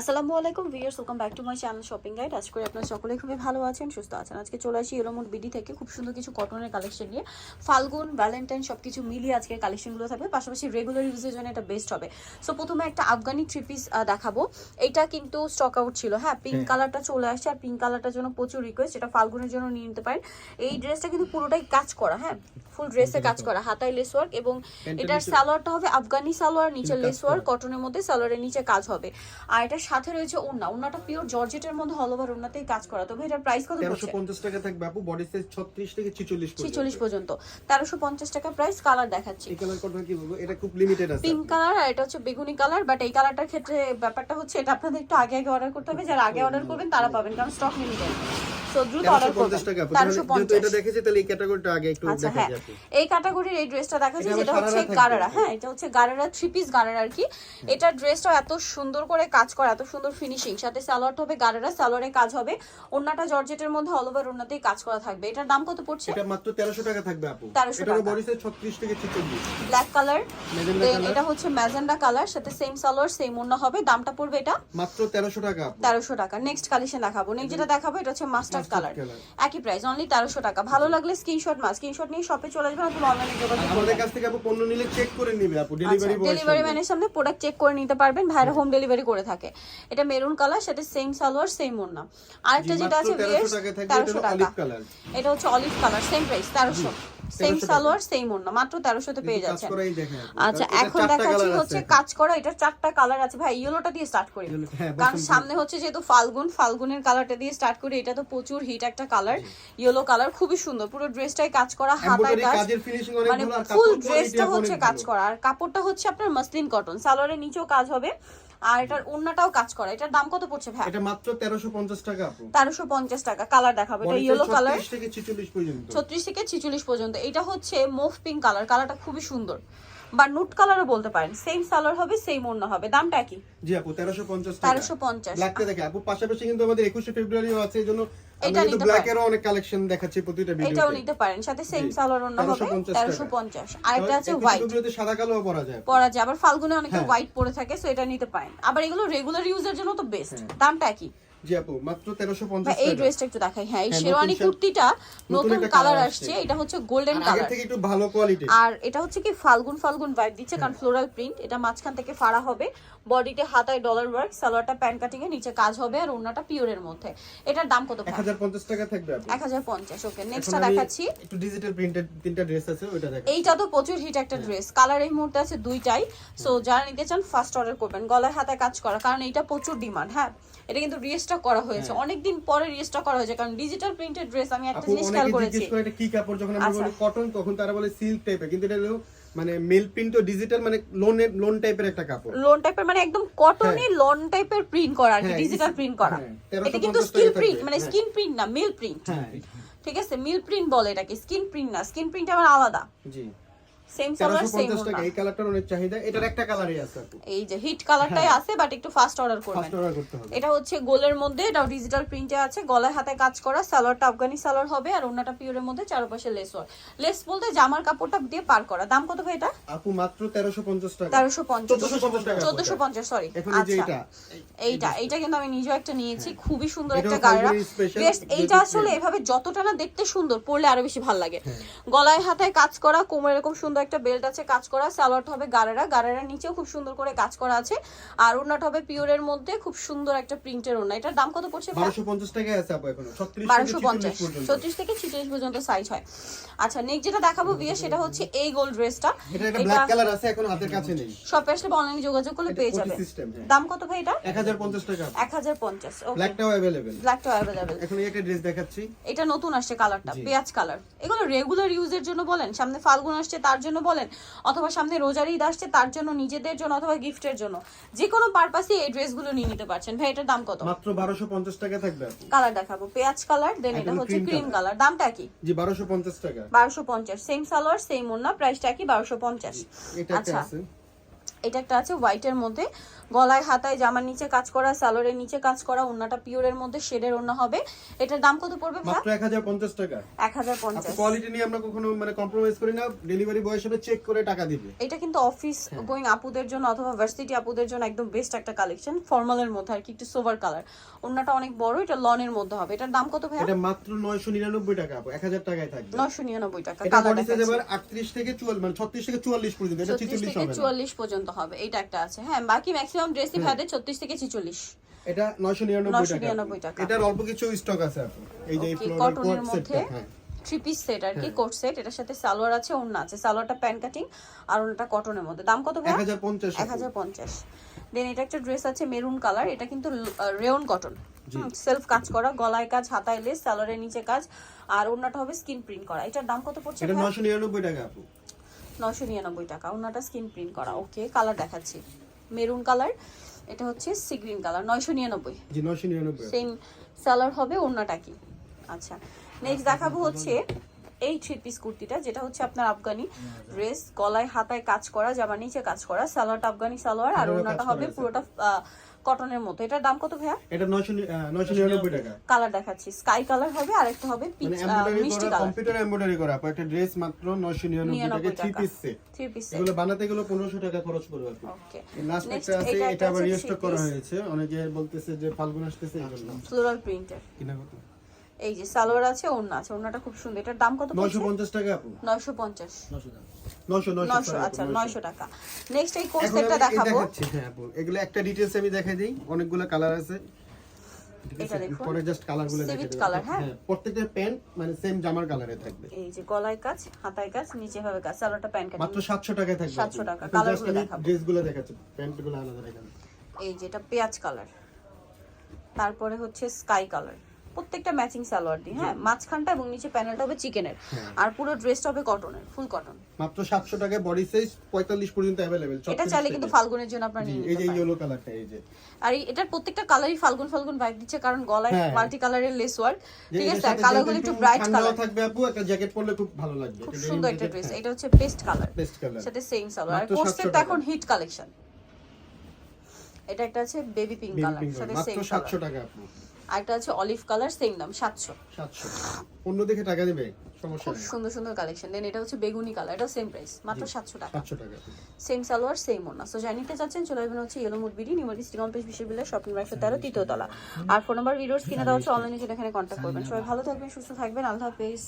আসসালামু আলাইকুম viewers welcome back to my channel shopping guide আজ করে আপনারা সকলেই খুবই ভালো আছেন সুস্থ আছেন। আজকে চলে আসি এলোমোট বিডি থেকে খুব সুন্দর কিছু কটনের কালেকশন নিয়ে। ফাল্গুন ভ্যালেন্টাইন সব কিছু মিলিয়ে আজকের কালেকশনগুলো থাকবে। পাশাপাশি রেগুলার ইউজের জন্য এটা বেস্ট হবে। সো প্রথমে একটা আফগানি থ্রি পিস দেখাবো। এটা কিন্তু স্টক আউট ছিল। হ্যাঁ পিঙ্ক কালারটা চলে আসছে আর পিঙ্ক কালারটার জন্য প্রচুর রিকোয়েস্ট এটা ফাল্গুনের জন্য নিয়ে নিতে পারেন। এই ড্রেসটা কিন্তু পুরোটাই কাজ করা হ্যাঁ। ফুল ড্রেসে কাজ করা হাতায় লেস ওয়ার্ক এবং এটার সালোয়ারটা হবে আফগানি সালোয়ার নিচে লেস ওয়ার্ক কটনের মধ্যে সালোয়ারের নিচে কাজ হবে। আর এটার সাথে রয়েছে ওড়না ওড়নাটা পিওর জর্জেটের মধ্যে অল ওভার ওড়নাতেই কাজ করা। তবে এটার প্রাইস কত পড়ছে পঞ্চাশ টাকা থাকবে আপু বডি সাইজ ছত্রিশ থেকে ছিচল্লিশ ছিচল্লিশ পর্যন্ত। তেরোশো পঞ্চাশ টাকা প্রাইস কালার দেখাচ্ছি। এই কালার কি বলব? এটা খুব লিমিটেড আছে পিঙ্ক কালার আর এটা হচ্ছে বেগুনি কালার বাট এই কালারটার ক্ষেত্রে ব্যাপারটা হচ্ছে এটা আপনাদের একটু আগে আগে অর্ডার করতে হবে। যারা আগে অর্ডার করবেন তারা পাবেন কারণ স্টক লিমিটেড সো দ্রুত অর্ডার করবেন। টাকা যেহেতু এটা দেখেছি তাহলে এই ক্যাটাগরিটা আগে একটু আচ্ছা দেখা হ্যাঁ। এই ক্যাটাগরির এই ড্রেসটা দেখাচ্ছি যেটা হচ্ছে গারারা। হ্যাঁ এটা হচ্ছে গারারা থ্রি পিস গারারা আর কি। এটা ড্রেসটা এত সুন্দর করে কাজ করা এত সুন্দর ফিনিশিং সাথে সালোয়ারটা হবে গারারা সালোয়ারে কাজ হবে। ওন্নাটা জর্জেটের মধ্যে অল ওভার ওন্নাতেই কাজ করা থাকবে। এটার দাম কত পড়ছে? এটা মাত্র তেরোশো টাকা থাকবে আপু। 1300 টাকা। বডি সাইজ ছত্রিশ থেকে ছিচল্লিশ। ব্ল্যাক কালার দেন এটা হচ্ছে ম্যাজেন্ডা কালার সাথে সেম সালোয়ার সেম ওন্না হবে। দামটা পড়বে এটা? মাত্র তেরোশো টাকা টাকা। নেক্সট কালেকশন দেখাবো। নেক্সট যেটা দেখাবো এটা হচ্ছে মাস্টার্ড Mustard কালার একই প্রাইস অনলি তেরোশো টাকা। ভালো লাগলে স্ক্রিনশট মাস স্ক্রিনশট নিয়ে শপে চলে আসবেন অথবা অনলাইনে যোগাযোগ আমাদের কাছ থেকে আপু পণ্য নিলে চেক করে নিবে আপু ডেলিভারি বয় ডেলিভারি ম্যানের সামনে। প্রোডাক্ট চেক করে নিতে পারবেন। ভাইরা হোম। ডেলিভারি করে থাকে। এটা মেরুন কালার সেটা সেম সালোয়ার সেম ওড়না। আরেকটা যেটা আছে তেরোশো ভিউয়ার্স টাকা থাকবে তেরোশো এটা টাকা। অলিভ কালার এটা হচ্ছে অলিভ কালার সেম প্রাইস তেরোশো। সেম সালোয়ার সেম ওড়না মাত্র পেয়ে যাচ্ছেন। আচ্ছা এখন দেখাচ্ছি হচ্ছে কাজ করা এটা চারটা কালার আছে। ভাই ইয়েলোটা দিয়ে স্টার্ট করি। হ্যাঁ, কারণ সামনে হচ্ছে যেহেতু ফাল্গুন ফাল্গুনের কালারটা দিয়ে স্টার্ট করি এটা তো প্রচুর হিট একটা কালার ইয়েলো কালার খুবই সুন্দর পুরো ড্রেসটাই কাজ করা হাতায় কাজ। মানে ফুল ড্রেসটা হচ্ছে কাজ করা। আর কাপড়টা হচ্ছে আপনার মাসলিন কটন সালোয়ারের নিচেও কাজ হবে। আর এটার ওন্নাটাও কাজ করা। এটার দাম কত পড়ছে ভাই? এটা মাত্র তেরোশো পঞ্চাশ টাকা আপু। তেরোশো পঞ্চাশ টাকা। কালার দেখাবো। এটা ইয়েলো কালার ছত্রিশ থেকে ছিচল্লিশ পর্যন্ত। ছত্রিশ থেকে ছিচল্লিশ পর্যন্ত। এটা হচ্ছে মুভ পিঙ্ক কালার কালারটা খুবই সুন্দর। বা নুট কালারও বলতে পারেন। সেম সালোয়ার হবে সেম ওড়না হবে। দামটা কি? জি আপু তেরোশো পঞ্চাশ টাকা। তেরোশো পঞ্চাশ। ব্ল্যাকটা দেখে আপু পাশাপাশি কিন্তু আমাদের একুশে ফেব্রুয়ারিও আছে। এই জন্য এটা নিতে নিতে ব্ল্যাকেরও অনেক কালেকশন দেখাচ্ছি প্রতিটা এটাও নিতে পারেন। সাথে সেম সালোয়ার ওড়না হবে 1350 তেরোশো টাকা। পঞ্চাশ। আরেকটা আছে হোয়াইট ফেব্রুয়ারিতে সাদা কালো পরা যায়। পরা যায়। আবার ফাল্গুনে অনেকে হ্যাঁ। হোয়াইট পরে থাকে সো এটা নিতে পারেন। আবার এগুলো রেগুলার ইউজের জন্য তো বেস্ট হ্যাঁ। দামটা কি জি আপু মাত্র তেরোশো ভাই, পঞ্চাশ এই ড্রেসটা একটু দেখাই। হ্যাঁ এই হ্যাঁ, শেরওয়ানি কুর্তিটা নতুন কালার আসছে। এটা হচ্ছে গোল্ডেন কালার থেকে একটু ভালো কোয়ালিটি আর এটা হচ্ছে কি ফাল্গুন ফাল্গুন ভাইব দিচ্ছে হ্যাঁ। কারণ ফ্লোরাল প্রিন্ট এটা মাঝখান থেকে ফাড়া হবে। বডিতে হাতায় ডলার ওয়ার্ক সালোয়ারটা প্যান কাটিং এ নিচে কাজ হবে আর ওড়নাটা পিওরের মধ্যে। এটার দাম কত এক হাজার পঞ্চাশ টাকা থাকবে আপু। এক হাজার পঞ্চাশ ওকে এখন নেক্সটটা দেখাচ্ছি। একটু ডিজিটাল প্রিন্টেড তিনটা ড্রেস আছে ওইটা দেখ এইটা তো প্রচুর হিট একটা ড্রেস কালার এই মুহূর্তে আছে দুইটাই। সো যারা নিতে চান ফার্স্ট অর্ডার করবেন। গলায় হাতে কাজ করা কারণ এটা প্রচুর ডিমান্ড হ্যাঁ? এটা কিন্তু রিস্টক করা হয়েছে। অনেকদিন পরে রিস্টক করা হয়েছে কারণ ডিজিটাল প্রিন্টেড ড্রেস আমি একটা জিনিস খেয়াল অনেকে করেছি। এটা কি কাপড়? যখন আমরা আচ্ছা। বলি কটন তখন তারা বলে সিল্ক টাইপের কিন্তু এটা হলো মানে মেল প্রিন্ট ও ডিজিটাল মানে লোনের লোন টাইপের একটা কাপড়। লোন টাইপের মানে একদম কটনে লন টাইপের প্রিন্ট করা আর কি হ্যাঁ, ডিজিটাল প্রিন্ট করা। হ্যাঁ, এটা কিন্তু স্কিন প্রিন্ট মানে হ্যাঁ। স্কিন প্রিন্ট না মিল প্রিন্ট হ্যাঁ। ঠিক আছে? মিল প্রিন্ট বলে এটাকে স্কিন প্রিন্ট না স্কিন প্রিন্ট আবার আলাদা। জি। সেম তেরোশো সেম টাকা এই কালারটার অনেক চাহিদা। এটার একটা কালারই আছে এই যে হিট কালারটাই আছে বাট একটু ফাস্ট অর্ডার করবেন। ফার্স্ট অর্ডার করতে হবে। এটা হচ্ছে গোলের মধ্যে এটাও ডিজিটাল প্রিন্টে আছে গলায় হাতে কাজ করা সালোয়ারটা আফগানি সালোয়ার হবে আর ওন্নাটা পিওরের মধ্যে চারপাশে লেস ওয়ার লেস বলতে জামার কাপড়টা দিয়ে পার করা। দাম কত ভাই এটা? আপু মাত্র তেরোশো পঞ্চাশ টাকা। তেরোশো পঞ্চাশ। 1450 টাকা চোদ্দশো পঞ্চাশ সরি আচ্ছা। এটা এইটা এইটা কিন্তু আমি নিজেও একটা নিয়েছি। খুবই সুন্দর একটা গায়রা বেশ এইটা আসলে এভাবে যতটা না দেখতে সুন্দর পরলে আরও বেশি ভালো লাগে। হ্যাঁ। গলায় হাতায় কাজ করা কোমরে এরকম সুন্দর একটা বেল্ট আছে কাজ করা সালোয়ারটা হবে গারেরা। গারেরার নিচেও খুব সুন্দর করে কাজ করা আছে। আর ওড়নাটা হবে পিওরের মধ্যে খুব সুন্দর একটা প্রিন্টের ওড়না। এটার দাম কত পড়ছে ভাই? বারোশো পঞ্চাশ টাকায় আছে আপু এখন। ছত্রিশ বারোশো থেকে পঞ্চাশ। ছিচল্লিশ পর্যন্ত সাইজ হয়। আচ্ছা নেক্সট যেটা দেখাবো বিয়ে সেটা হচ্ছে এই গোল্ড ড্রেসটা এটা একটা ব্ল্যাক কালার আছে এখন হাতের কাছে নেই। শপে আসলে অনলাইনে যোগাযোগ করলে পেয়ে যাবে। হ্যাঁ। দাম কত ভাই এটা? এক হাজার পঞ্চাশ টাকা। এক হাজার পঞ্চাশ ওকে ব্ল্যাকটাও অ্যাভেলেবেল ব্ল্যাকটা অ্যাভেলেবেল এখন একটা ড্রেস দেখাচ্ছি। এটা নতুন আসছে কালারটা। পেঁয়াজ কালার এগুলো রেগুলার ইউজের জন্য বলেন? সামনে ফাল্গুন আসছে তার জন্য বলেন অথবা সামনে রোজার ঈদ আসছে তার জন্য নিজেদের জন্য অথবা গিফটের জন্য। যে কোনো পারপাসে এই ড্রেসগুলো নিয়ে নিতে পারছেন। ভাই এটার দাম কত? মাত্র বারোশো পঞ্চাশ টাকা থাকবে কালার দেখাবো। পেঁয়াজ কালার দেন এটা হচ্ছে ক্রিম কালার দামটা কি? জি বারোশো পঞ্চাশ টাকা। বারোশো পঞ্চাশ। সেম সালোয়ার সেম ওন্না প্রাইসটা কি? বারোশো পঞ্চাশ। এটা একটা আচ্ছা। আছে। এটা একটা আছে হোয়াইটের মধ্যে। গলায় হাতায় জামার নিচে কাজ করা সালোয়ারের নিচে কাজ করা ওন্নাটা পিওরের মধ্যে শেডের ওন্না হবে। এটার দাম কত পড়বে মাত্র এক হাজার পঞ্চাশ টাকা। এক হাজার পঞ্চাশ। কোয়ালিটি নিয়ে আমরা কখনো মানে কম্প্রোমাইজ করি না ডেলিভারি বয় হিসেবে চেক করে টাকা দিবে। এটা কিন্তু অফিস হ্যাঁ। গোয়িং আপুদের জন্য অথবা ভার্সিটি আপুদের জন্য একদম বেস্ট একটা কালেকশন ফর্মালের মধ্যে আর কি একটু সোভার কালার ওন্নাটা অনেক বড় এটা লনের মধ্যে হবে। এটার দাম কত ভাইয়া? এটা মাত্র নয়শো নিরানব্বই টাকা আপু এক হাজার টাকায় থাকবে। নশো নিরানব্বই টাকা এটা কালার বডি সাইজ দেখাচ্ছি। এবার আটত্রিশ থেকে চুয়াল্লিশ মানে ছত্রিশ থেকে চুয়াল্লিশ পর্যন্ত এটা ছত্রিশ ছিচল্লিশ থেকে হবে না। চুয়াল্লিশ হবে। এইটা একটা আছে। হ্যাঁ বাকি ম্যাক্সিমাম ড্রেসই ভাইদের ছত্রিশ থেকে ছিচল্লিশ। এটা নিরানব্বই 999 টাকা। এটার অল্প কিছু স্টক আছে এই যে কটনের মধ্যে হ্যাঁ। থ্রি পিস সেট আর কি কোট সেট এটার সাথে সালোয়ার আছে ওড়না আছে। সালোয়ারটা প্যান কাটিং আর ওনাটা কটনের মধ্যে। দাম কত এক হাজার পঞ্চাশ দেন এটা একটা ড্রেস আছে মেরুন কালার এটা কিন্তু রেয়ন কটন সেলফ কাজ করা গলায় কাজ হাতায় লেস সালোয়ারের নিচে কাজ। আর ওড়নাটা হবে স্কিন প্রিন্ট করা। এটার দাম কত পড়ছে এটা নয়শো নিরানব্বই টাকা আপু। নশো নিরানব্বই টাকা। ওনাটা স্কিন প্রিন্ট করা। ওকে কালার দেখাচ্ছি। মেরুন কালার এটা হচ্ছে সি গ্রিন কালার নয়শো নিরানব্বই। জি নয়শো নিরানব্বই। সেম সালার হবে ওনাটা কি? আচ্ছা নেক্সট দেখাবো হচ্ছে এই থ্রি পিস কুর্তিটা যেটা হচ্ছে আপনার আফগানি ড্রেস গলায় হাতায় কাজ করা জামার নিচে কাজ করা সালোয়ারটা আফগানি সালোয়ার আর কাজ হবে। পুরোটা কটনের মতো। এটার দাম কত ভাইয়া? এটা নয়শো নি- আহ, নয়শো নিরানব্বই টাকা। কালার দেখাচ্ছি। স্কাই কালার হবে আর একটা হবে মানে পিচ মিষ্টি কালার। কম্পিউটার এমব্রয়ডারি করা আপু একটা ড্রেস মাত্র নয়শো নিরানব্বই টাকা নিরানব্বই থ্রি পিস সেট পিস এগুলো বানাতে গেলে পনেরোশো টাকা খরচ আপু ওকে লাস্ট একটা আছে এটা আবার রিস্টক করা হয়েছে। অনেকে বলতেছে যে ফাল্গুন আসতেছে ফ্লোরাল প্রিন্টের কিনা কত এই যে সালোয়ার আছে ওড়না আছে ওড়নাটা খুব সুন্দর। এটার দাম কত নয়শো পঞ্চাশ টাকা আপু নয়শো পঞ্চাশ। নয়শো নয়শো নয়শো sorry আপু, আচ্ছা 900 নয়শো। টাকা। নেক্সট এই কোর্স সেটটা দেখাবো। হ্যাঁ আপু। এগুলো একটা ডিটেইলস আমি দেখাই দিই। অনেকগুলো কালার আছে। এটা আছে? দেখুন। পরে জাস্ট কালারগুলো Civet দেখাই হ্যাঁ? প্রত্যেকটা প্যান্ট মানে সেম জামার কালারে থাকবে। এই যে গলায় কাজ হাতায় কাজ নিচে কাজ সালোয়ারটা প্যান্ট কাটিং। মাত্র সাতশো টাকায় থাকবে 700 টাকা, colour গুলো দেখাবো। ড্রেস দেখাচ্ছি। প্যান্ট আলাদা দেখাবো এই যে এটা পেঁয়াজ কালার তারপরে হচ্ছে স্কাই কালার প্রত্যেকটা ম্যাচিং সালোয়ার দিই হ্যাঁ মাঝখানটা এবং নিচে প্যানেলটা হবে চিকেনের হ্যাঁ। আর পুরো ড্রেসটা হবে কটনের ফুল কটন মাত্র সাতশো টাকায় বডি সাইজ পঁয়তাল্লিশ পর্যন্ত অ্যাভেলেবেল এটা চাইলে কিন্তু ফাল্গুনের জন্য আপনারা নিয়ে এই যে ইয়েলো কালারটা এই যে। আর এটার প্রত্যেকটা কালারই ফাল্গুন ফাল্গুন ভাইব দিচ্ছে কারণ গলায়। মাল্টি কালারের লেস ওয়ার্ক ঠিক আছে আর কালারগুলো একটু ব্রাইট কালার থাকবে আপু একটা জ্যাকেট পরলে খুব ভালো লাগবে। খুব সুন্দর একটা ড্রেস হ্যাঁ। এটা হচ্ছে পেস্ট কালার Best color। সাথে সেম সালোয়ার। আর মাত্র কোর্সের তো এখন হিট কালেকশন এটা একটা আছে বেবি পিঙ্ক কালার সাথে সেম সাতশো কালার টাকা আপু। আর একটা আছে অলিভ কালার সেম দাম সাতশো। সাতশো। অন্য দেখে টাকা দিবে সমস্যা খুব নেই। সুন্দর সুন্দর কালেকশন দেন এটা হচ্ছে বেগুনি কালার এটা সেম প্রাইস মাত্র সাতশো টাকা। সাতশো টাকা। সেম সালোয়ার সেম ওনা সো জানি নিতে চাচ্ছেন চলে আসবেন হচ্ছে yellow mood BD New Market city complex বিশ্ববিদ্যালয় শপিং একশো তেরো তৃতীয় তলা। আর ফোন নাম্বার ভিডিওস কিনে দেওয়া হচ্ছে অনলাইনে যেটা এখানে কন্ট্যাক্ট করবেন। সবাই ভালো থাকবেন সুস্থ থাকবেন। আল্লাহ হাফেজ।